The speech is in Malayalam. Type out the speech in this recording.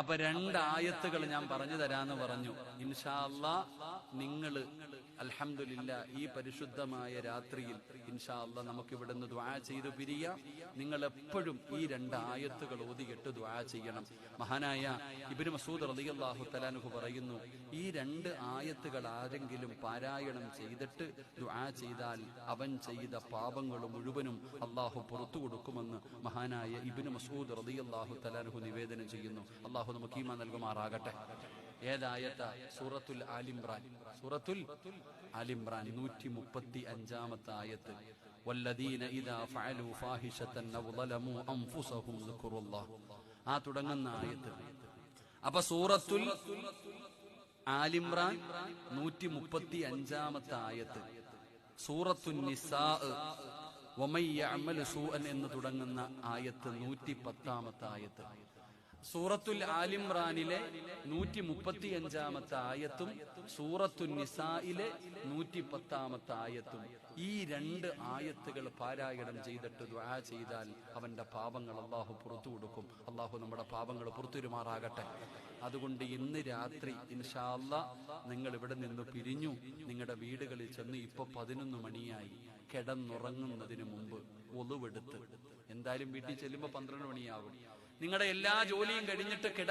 അപ്പൊ രണ്ടായത്തുകൾ ഞാൻ പറഞ്ഞു തരാന്ന് പറഞ്ഞു. ഇൻഷാല്ല നിങ്ങൾ അലഹമില്ല ഈ പരിശുദ്ധമായ രാത്രിയിൽ ഇൻഷാല്ല നമുക്ക് ഇവിടുന്ന് ദ്വാ ചെയ്ത് പിരിയാം. നിങ്ങൾ എപ്പോഴും ഈ രണ്ട് ആയത്തുകൾ ഓതിയിട്ട് ദ്വാ ചെയ്യണം. മഹാനായ ഇബിന് മസൂദ് റളിയല്ലാഹു തലാനുഹു പറയുന്നു ഈ രണ്ട് ആയത്തുകൾ ആരെങ്കിലും പാരായണം ചെയ്തിട്ട് ദ്വാ ചെയ്താൽ അവൻ ചെയ്ത പാപങ്ങൾ മുഴുവനും അള്ളാഹു പുറത്തു കൊടുക്കുമെന്ന് മഹാനായ ഇബിന് മസൂദ് റളിയല്ലാഹു തലാനുഹു നിവേദനം ചെയ്യുന്നു. അള്ളാഹു നമുക്ക് ഈമാ നൽകുമാറാകട്ടെ ഏതായത്ത സൂറത്തുൽ ആലിംറാൻ സൂറത്തുൽ ആലിംറാൻ നൂറ്റി മുപ്പത്തി അഞ്ചാമത്തെ ആയത്ത് والذين إذا فعلوا فاحشة أو ظلموا أنفسهم ذكروا الله ആ തുടങ്ങുന്ന ആയത്ത് അപ്പൊ സൂറത്തുൽ ആലിംറാൻ നൂറ്റി മുപ്പത്തി അഞ്ചാമത്തെ ആയത്ത് സൂറത്തുൻ നിസാ വമയ്യഅമൽ സൂഅൻ എന്ന് തുടങ്ങുന്ന ആയത്ത് നൂറ്റി പത്താമത്തെ ആയത്ത് സൂറത്തുൽ ആലിംറാനിലെ നൂറ്റി മുപ്പത്തി അഞ്ചാമത്തെ ആയത്തും സൂറത്തുൽ നിസായിലെ നൂറ്റി പത്താമത്തെ ആയത്തും ഈ രണ്ട് ആയത്തുകൾ പാരായണം ചെയ്തിട്ട് ദ്വാ ചെയ്താൽ അവന്റെ പാപങ്ങൾ അള്ളാഹു പുറത്തു കൊടുക്കും. അള്ളാഹു നമ്മുടെ പാപങ്ങൾ പുറത്തുരുമാറാകട്ടെ അതുകൊണ്ട് ഇന്ന് രാത്രി ഇൻഷാല്ല നിങ്ങൾ ഇവിടെ നിന്ന് പിരിഞ്ഞു. നിങ്ങളുടെ വീടുകളിൽ ചെന്ന് ഇപ്പൊ പതിനൊന്ന് മണിയായി. കിടന്നുറങ്ങുന്നതിന് മുമ്പ് ഒളിവെടുത്ത് എന്തായാലും വീട്ടിൽ ചെല്ലുമ്പോ പന്ത്രണ്ട് മണിയാവും. നിങ്ങളുടെ എല്ലാ ജോലിയും കഴിഞ്ഞിട്ട് കിട